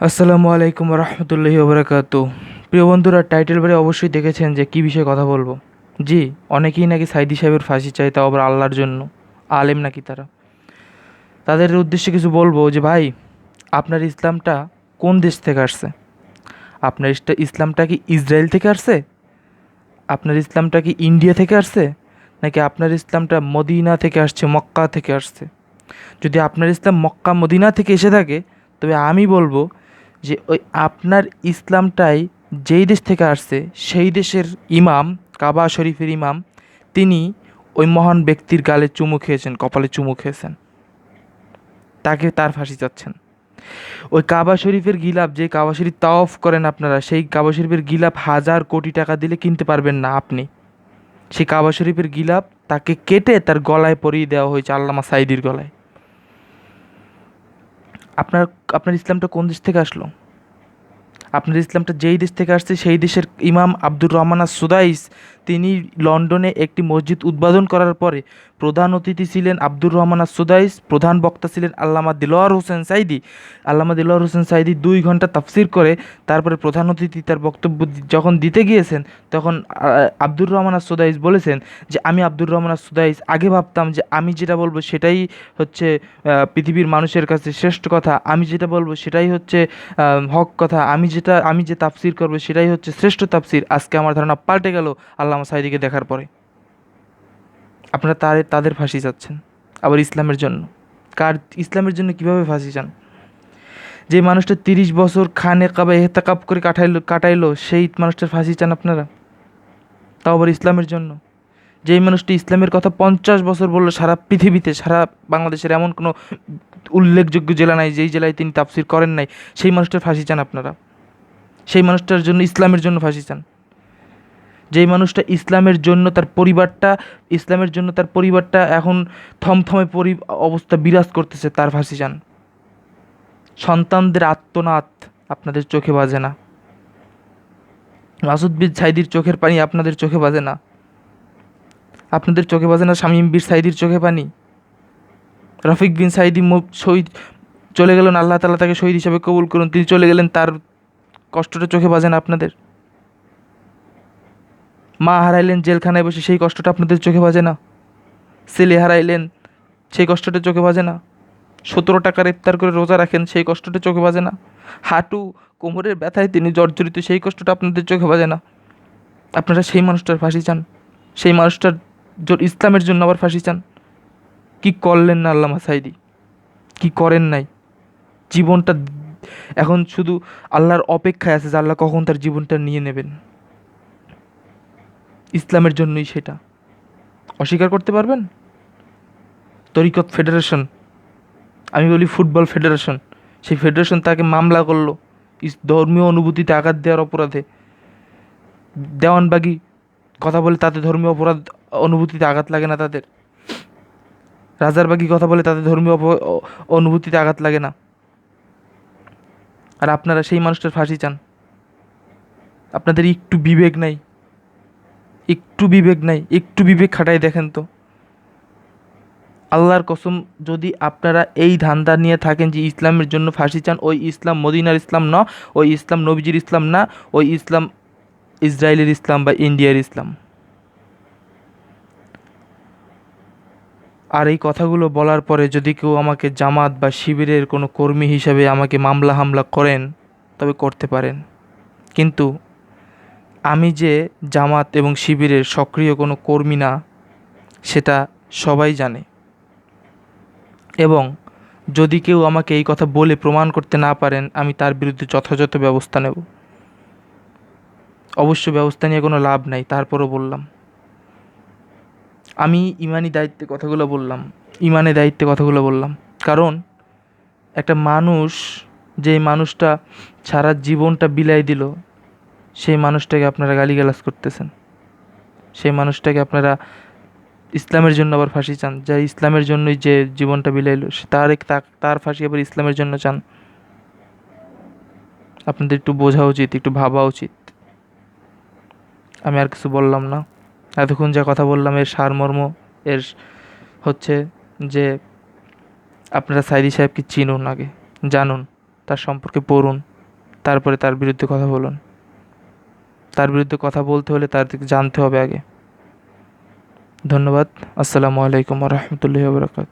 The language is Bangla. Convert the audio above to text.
আসসালামু আলাইকুম রহমতুল্লাহি ওবরাকাত। প্রিয় বন্ধুরা, টাইটেল বারে অবশ্যই দেখেছেন যে কী বিষয়ে কথা বলব। জি, অনেকেই নাকি সাইদি সাহেবের ফাঁসি চায় তাও আবার আল্লাহর জন্য। আলেম নাকি তারা? তাদের উদ্দেশ্যে কিছু বলব যে, ভাই, আপনার ইসলামটা কোন দেশ থেকে আসছে? আপনার ইসলামটা কি ইসরায়েল থেকে আসছে? আপনার ইসলামটা কি ইন্ডিয়া থেকে আসছে? নাকি আপনার ইসলামটা মদিনা থেকে আসছে, মক্কা থেকে আসছে? যদি আপনার ইসলাম মক্কা, মদিনা থেকে এসে থাকে, তবে আমি বলব যে ওই আপনার ইসলামটাই যেই দেশ থেকে আসছে, সেই দেশের ইমাম, কাবা শরীফের ইমাম, তিনি ওই মহান ব্যক্তির গালে চুমু খেয়েছেন, কপালে চুমু খেয়েছেন। তাকে তার ফাঁসি চাচ্ছেন। ওই কাবা শরীফের গিলাপ, যে কাবা শরীফ তাওয়াফ করেন আপনারা, সেই কাবা শরীফের গিলাপ হাজার কোটি টাকা দিলে কিনতে পারবেন না আপনি। সেই কাবা শরীফের গিলাপ তাকে কেটে তার গলায় পরিয়ে দেওয়া হয়েছে, আল্লামা সাইদির গলায়। আপনার আপনার ইসলামটা কোন দেশ থেকে আসলো? আপনার ইসলামটা যেই দেশ থেকে আসছে, সেই দেশের ইমাম আব্দুর রহমান সুদাইস, তিনি লন্ডনে একটি মসজিদ উদ্বোধন করার পরে প্রধান অতিথি ছিলেন আব্দুর রহমান সুদাইস, প্রধান বক্তা ছিলেন আল্লামা দিলোয়ার হোসেন সাইদি। আল্লামা দিলোয়ার হোসেন সাইদি দুই ঘণ্টা তাফসির করে, তারপরে প্রধান অতিথি তার বক্তব্য যখন দিতে গিয়েছেন, তখন আব্দুর রহমান সুদাইস বলেছেন যে, আমি আব্দুর রহমান সুদাইস, আগে ভাবতাম যে, আমি যেটা বলব সেটাই হচ্ছে পৃথিবীর মানুষের কাছে শ্রেষ্ঠ কথা, আমি যেটা বলব সেটাই হচ্ছে হক কথা, আমি যেটা আমি যে তাফসির করব সেটাই হচ্ছে শ্রেষ্ঠ তাফসির। আজকে আমার ধারণা পাল্টে গেল আল্লামা সাইদিকে দেখার পরে। আপনারা তাদের তাদের ফাঁসি চাচ্ছেন আবার ইসলামের জন্য। কার, ইসলামের জন্য কীভাবে ফাঁসি চান? যে মানুষটা তিরিশ বছর খানে কাবা এহতাকাপ করে কাটাইলো কাটাইলো, সেই মানুষটার ফাঁসি চান আপনারা? তাও আবার ইসলামের জন্য। যেই মানুষটি ইসলামের কথা পঞ্চাশ বছর বলল, সারা পৃথিবীতে, সারা বাংলাদেশের এমন কোনো উল্লেখযোগ্য জেলা নাই, যেই জেলায় তিনি তাফসির করেন নাই, সেই মানুষটার ফাঁসি চান আপনারা? সেই মানুষটার জন্য ইসলামের জন্য ফাঁসি চান। যেই মানুষটা ইসলামের জন্য তার পরিবারটা, ইসলামের জন্য তার পরিবারটা এখন থমথমে পরি, অবস্থা বিরাজ করতেছে, তার ফাঁসি চান। সন্তানদের আত্মনাথ আপনাদের চোখে বাজে না। মাসুদ বিন সাইদির চোখের পানি আপনাদের চোখে বাজে না। আপনাদের চোখে বাজে না শামীম বীর সাইদির চোখে পানি? রফিক বিন সাইদি শহীদ, চলে গেলেন, আল্লাহ তালা তাকে শহীদ হিসাবে কবুল করুন, তিনি চলে গেলেন তার কষ্টটা চোখে বাজে না আপনাদের? মা হারাইলেন, জেলখানায় বসে সেই কষ্টটা আপনাদের চোখে বাজে না? ছেলে হারাইলেন, সেই কষ্টটা চোখে বাজে না? সতেরো টাকার ইফতার করে রোজা রাখেন, সেই কষ্টটা চোখে বাজে না? হাঁটু, কোমরের ব্যথায় তিনি জর্জরিত, সেই কষ্টটা আপনাদের চোখে বাজে না? আপনারা সেই মানুষটার ফাঁসি চান। সেই মানুষটার ইসলামের জন্য আবার ফাঁসি চান। কি করলেন না আল্লামা সাইদি? কি করেন নাই? জীবনটা এখন শুধু আল্লাহর অপেক্ষায় আছে যে আল্লাহ কখন তার জীবনটা নিয়ে নেবেন। ইসলামের জন্যই সেটা। অস্বীকার করতে পারবেন? তরিকত ফেডারেশন। আমি বলি ফুটবল ফেডারেশন। সেই ফেডারেশন তাকে মামলা করল। ধর্মীয় অনুভূতিতে আঘাত দেওয়ার অপরাধে। দেওয়ানবাগি কথা বলে তাতে ধর্মীয় অপরাধ, অনুভূতিতে আঘাত লাগে না তাদের। রাজারবাগি কথা বলে তাদের ধর্মীয় অনুভূতিতে আঘাত লাগে না। আর আপনারা সেই মানুষটার ফাঁসি চান। আপনাদের একটু বিবেক নাই। একটু বিবেক নাই। একটু বিবেক খাটাই দেখেন তো। আল্লাহর কসম, যদি আপনারা এই ধান্দা নিয়ে থাকেন যে ইসলামের জন্য ফাঁসি চান, ওই ইসলাম মদিনার ইসলাম ন, ওই ইসলাম নবীজির ইসলাম না, ওই ইসলাম ইসরায়েলের ইসলাম বা ইন্ডিয়ার ইসলাম। আর এই কথাগুলো বলার পরে যদি কেউ আমাকে জামাত বা শিবিরের কোনো কর্মী হিসাবে আমাকে মামলা হামলা করেন, তবে করতে পারেন। কিন্তু আমি যে জামাত এবং শিবিরের সক্রিয় কোনো কর্মী না, সেটা সবাই জানে। এবং যদি কেউ আমাকে এই কথা বলে প্রমাণ করতে না পারেন, আমি তার বিরুদ্ধে যথাযথ ব্যবস্থা নেব। অবশ্য ব্যবস্থা নিয়ে কোনো লাভ নাই, তারপরও বললাম। আমি ইমানি দায়িত্বে কথাগুলো বললাম, ইমানের দায়িত্বে কথাগুলো বললাম। কারণ একটা মানুষ যে মানুষটা সারা জীবনটা বিলাই দিল, সেই মানুষটাকে আপনারা গালিগালাজ করতেছেন। সেই মানুষটাকে আপনারা ইসলামের জন্য আবার ফাঁসি চান। যা ইসলামের জন্যই যে জীবনটা বিলাইলো, সে তার তার ফাঁসি আবার ইসলামের জন্য চান। আপনাদের একটু বোঝা উচিত, একটু ভাবা উচিত। আমি আর কিছু বললাম না। এতক্ষণ যা কথা বললাম, এর সারমর্ম, এর হচ্ছে যে আপনারা সাইদি সাহেবকে চিনুন আগে, জানুন, তার সম্পর্কে পড়ুন, তারপরে তার বিরুদ্ধে কথা বলুন। তার বিরুদ্ধে কথা বলতে হলে তার দিকে জানতে হবে আগে। ধন্যবাদ, আসসালামু আলাইকুম রহমতুল্লাহ বরকাত